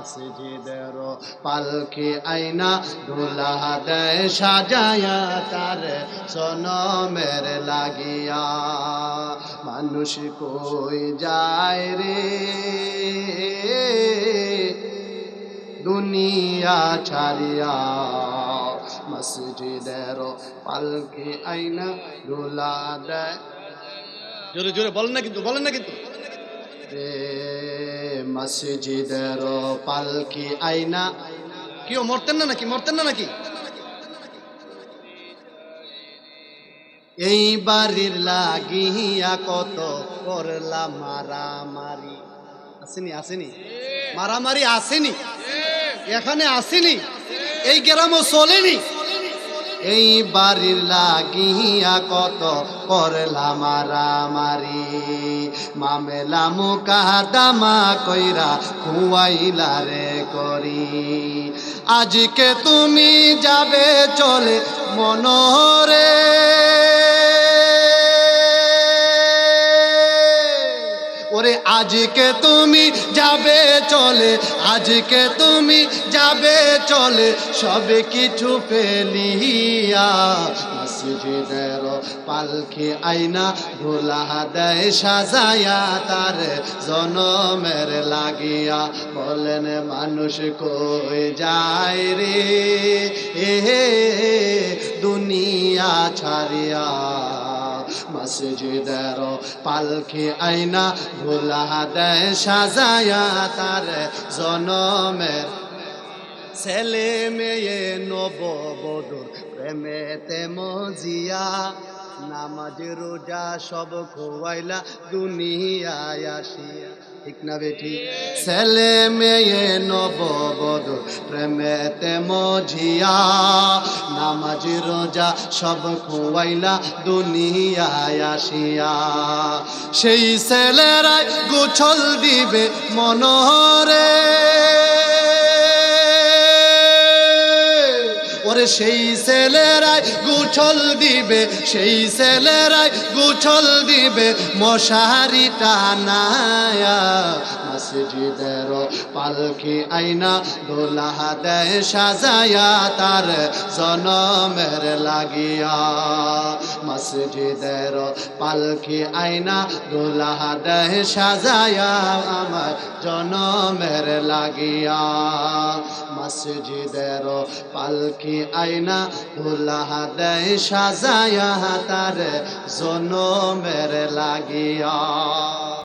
মসজিদের পালকি আইনা ধুলা দেয়, সাজায়া তার সনমের লাগিয়া। মানুষ কই যায় রে? দুনিয়া ছাড়িয়া মসজিদের পালকি আইনা ধুলা দেয়। জোরে জোরে, বলেন না কিন্তু, বলেন না কিন্তু। মসজিদের পালকি আইনা কেউ মরতেন না নাকি? মরতেন না নাকি? এই বাড়ির লাগিয়া কত করলা মারামারি। আসেনি আসেনি? মারামারি আসেনি? এখানে আসেনি? এই গ্রামও চলেনি? এই বাড়ির লাগিয়া কত করলা মারামারি মামেলা মুকাদামা কইরা খুয়াইলা রে করি। আজকে তুমি যাবে চলে মনোরে আজকে তুমি যাবে চলে, আজকে তুমি যাবে চলে, সবে কিছু ফেলিয়া মসজিদের পালকি আইনা ধুলা দেয়, সাজায়া তার জনমের লাগিয়া বলেন, মানুষ কই যায় রে? এ, দুনিয়া ছাড়িয়া মসজিদের পালকি আইনা ভোলা দেয়, সাজায়া তার জনমের ছেলে মেয়ে নব বধুর প্রেমেতে মজিয়া। নামাজ, রোজা সব খোয়াইলা দুনিয়ায় আসিয়া। ঠিক না বেটি ছেলে মেয়ে নব বধুর প্রেমেতে মজিয়া, নামাজ, রোজা সব খোয়াইলা দুনিয়ায় আসিয়া। সেই ছেলেরাই গোছল দিবে মনোরে ওরে সেই ছেলেরাই গুছল দিবে সেই ছেলেরাই গুছল দিবে মশারি টানায়া মসজিদের পালকি আইনা দোলাহ দেয়, সাজায়া তার জনমের লাগিয়া। মসজিদের পালকি আইনা দোলাহ দেয়, সাজায়া আমার জনমের লাগিয়া। মসজিদের পালকি আইনা দোলাহ দেয়, সাজায়া তার জনমের লাগিয়া।